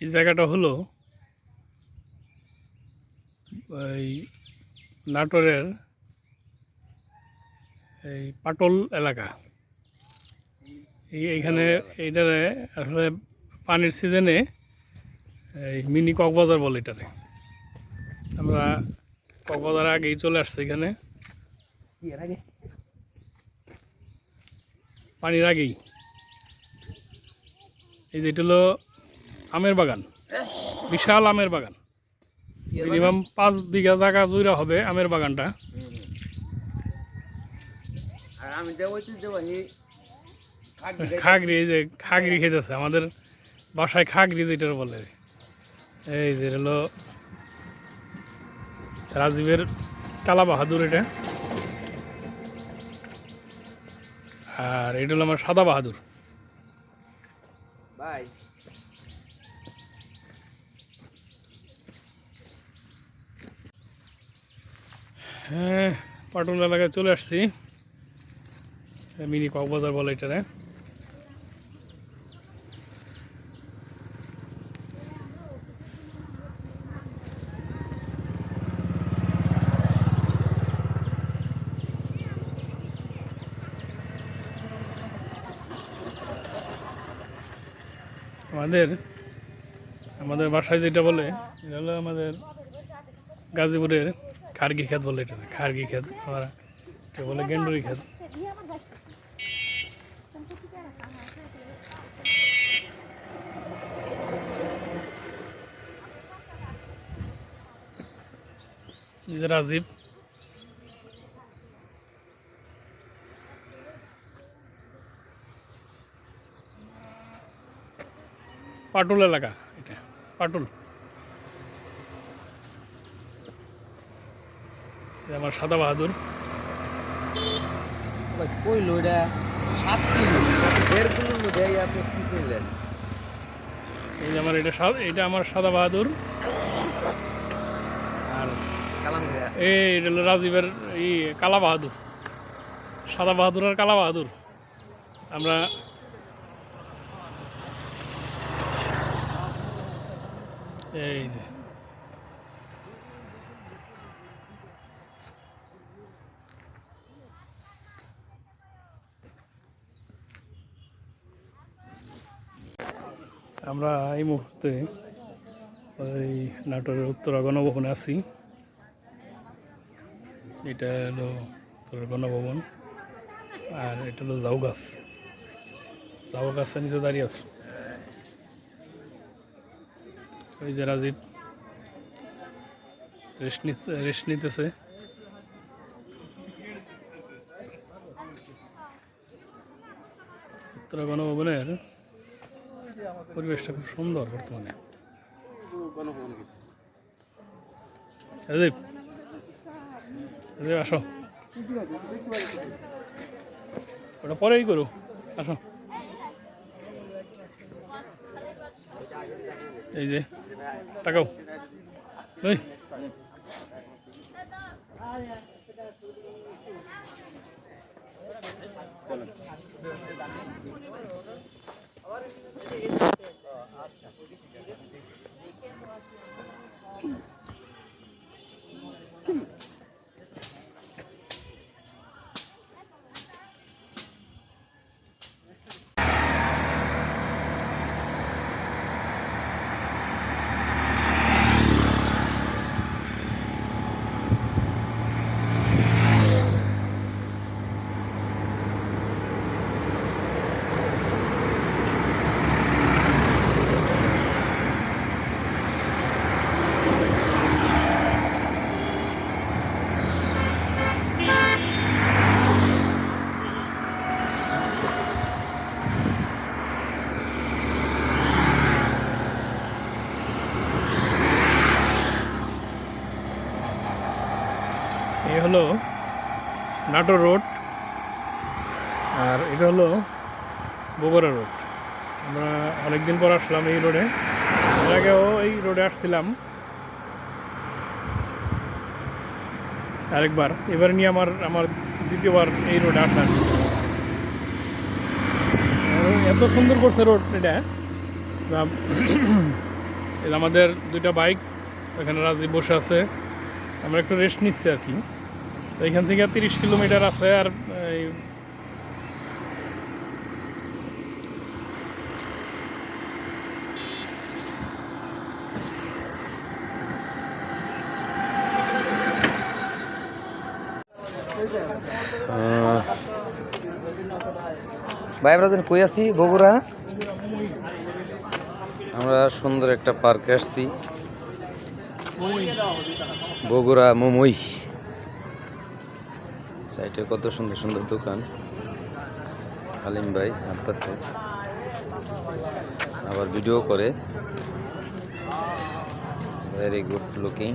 এই জায়গাটা হলো এই নাটোরের এই পাটল এলাকা। এই এইখানে এইটারে আসলে পানির সিজনে এই মিনি কক্সবাজার বলে এটারে। আমরা কক্সবাজার আগেই চলে আসছি এখানে। পানির আগেই। এই যে এটা হলো আমের বাগান। বিশাল আমের বাগান। মিনিমাম পাঁচ বিঘা জায়গা জুড়ে হবে আমের বাগানটা। এই যে খাগরি খেতেছে আমাদের বাসায় খাগরি যেটার বলে। এই যে হলো রাজীবের কালা বাহাদুর এটা। আর এটা হলো আমার সাদা বাহাদুর ভাই হ্যাঁ পাটুল এলাকায় চলে আসছি। মিনি কক্সবাজার বলে এটারে। আমাদের আমাদের বাসায় যেটা বলে, এটা হলো আমাদের গাজীপুরের খারগি ক্ষেত বলে এটা খারগি ক্ষেত আমরা কেউ বলে গেন্ডুরি যে রাজীব। পাটুল এলাকা এটা, পাটুল। আমার সাদা বাহাদুর। কইলো এটা সাত কিলো। দেড় কিলোর মধ্যে আপনি ছিলেন এই আমার এটা এটা আমার সাদা বাহাদুর। আর এই এটা হলো রাজীবের এই কালা বাহাদুর। সাদা বাহাদুর আর কালা বাহাদুর। আমরা এই যে। আমরা এই মুহূর্তে ওই নাটোরের উত্তরা গণভবনে আছি। এটা হলো উত্তরের গণভবন আর এটা হলো জাউ গাছ। জাউ গাছের নিচে দাঁড়িয়ে আছে। ওই যে রাজীব রেস্ট নিতেছে। উত্তরা গণভবনের পরিবেশটা খুব সুন্দর বর্তমানে। আসো। ওটা পরেই করো আসো। এই যে তাকাও। ওই এই হলো নাটোর রোড আর এটা হলো বগুড়া রোড। আমরা অনেকদিন পর আসলাম এই রোডে। আগেও এই রোডে আসছিলাম। আরেকবার। এবার নিয়ে আমার আমার দ্বিতীয়বার এই রোডে আসা। এত সুন্দর করছে রোড এটা। আমাদের দুইটা বাইক এখানে রাজীব বসে আছে। আমরা একটু রেস্ট নিচ্ছি আর কি। তো এখান থেকে তিরিশ কিলোমিটার আছে আর, এই ভাই, আমরা যেন কই আছি? বগুড়া? আমরা সুন্দর একটা পার্কে আসছি। বগুড়া মোমই। সাইটে কত সুন্দর সুন্দর দোকান। আলিম ভাই হাঁটতেছে। আবার ভিডিও করে। Very good looking